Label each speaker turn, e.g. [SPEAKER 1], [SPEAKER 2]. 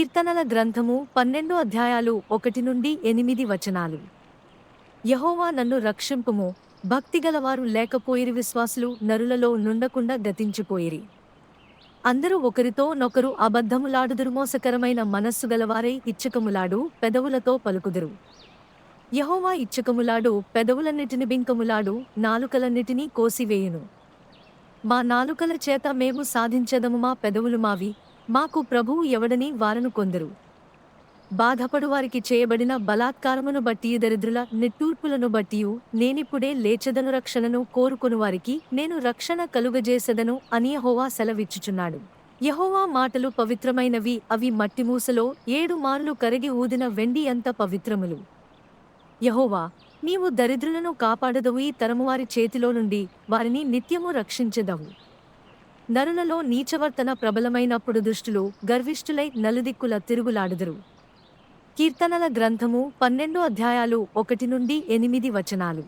[SPEAKER 1] కీర్తనల గ్రంథము పన్నెండు అధ్యాయాలు ఒకటి నుండి ఎనిమిది వచనాలు. యహోవా నన్ను రక్షింపుము భక్తిగలవారు లేకపోయిరి విశ్వాసులు నరులలో నుండకుండా గతించిపోయిరి. అందరూ ఒకరితో నొకరు అబద్ధములాడుదురు మోసకరమైన మనస్సు గలవారై ఇచ్చకములాడు పెదవులతో పలుకుదురు. యహోవా ఇచ్చకములాడు పెదవులన్నిటిని బింకములాడు నాలుకలన్నిటినీ కోసివేయును. మా నాలుకల చేత మేము సాధించెదము మా పెదవులు మావి? మాకు ప్రభువు ఎవడని వారను కొందరు. బాధపడు వారికి చేయబడిన బలాత్కారమును బట్టి దరిద్రుల నిట్టూర్పులను బట్టి నేనిప్పుడే లేచదను రక్షణను కోరుకొను వారికి నేను రక్షణ కలుగజేసదను అని యహోవా సెలవిచ్చుచున్నాడు. యహోవా మాటలు పవిత్రమైనవి అవి మట్టిమూసలో ఏడు మార్లు కరిగి ఊదిన వెండి అంత పవిత్రములు. యహోవా నీవు దరిద్రులను కాపాడదవు ఈ తరమువారి చేతిలో నుండి వారిని నిత్యము రక్షించదవు. నరులలో నీచవర్తన ప్రబలమైనప్పుడు దుష్టులు గర్విష్ఠులై నలుదిక్కుల తిరుగులాడుదురు. కీర్తనల గ్రంథము పన్నెండు అధ్యాయాలు ఒకటి నుండి ఎనిమిది వచనాలు.